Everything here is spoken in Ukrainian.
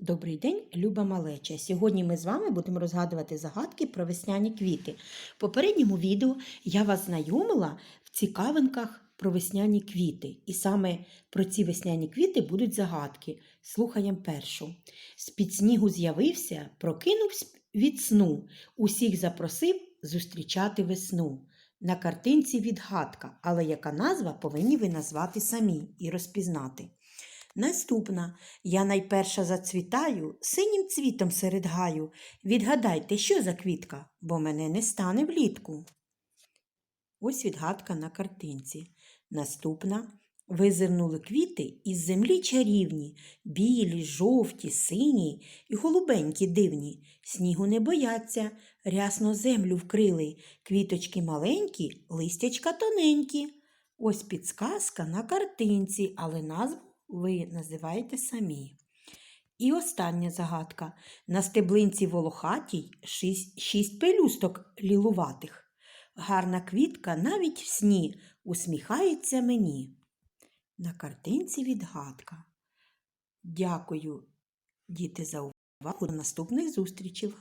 Добрий день, Люба Малеча. Сьогодні ми з вами будемо розгадувати загадки про весняні квіти. В попередньому відео я вас знайомила в цікавинках про весняні квіти. І саме про ці весняні квіти будуть загадки. Слухаємо першу. З-під снігу з'явився, прокинувся від сну, усіх запросив зустрічати весну. На картинці відгадка, але яка назва повинні ви назвати самі і розпізнати. Наступна. Я найперша зацвітаю синім цвітом серед гаю. Відгадайте, що за квітка, бо мене не стане влітку. Ось відгадка на картинці. Наступна. Визирнули квіти із землі чарівні, білі, жовті, сині і голубенькі дивні. Снігу не бояться, рясно землю вкрили, квіточки маленькі, листячка тоненькі. Ось підсказка на картинці, але назву ви називаєте самі. І остання загадка. На стеблинці волохатій шість, шість пелюсток лілуватих. Гарна квітка навіть в сні усміхається мені. На картинці відгадка. Дякую, діти, за увагу. До наступних зустрічей.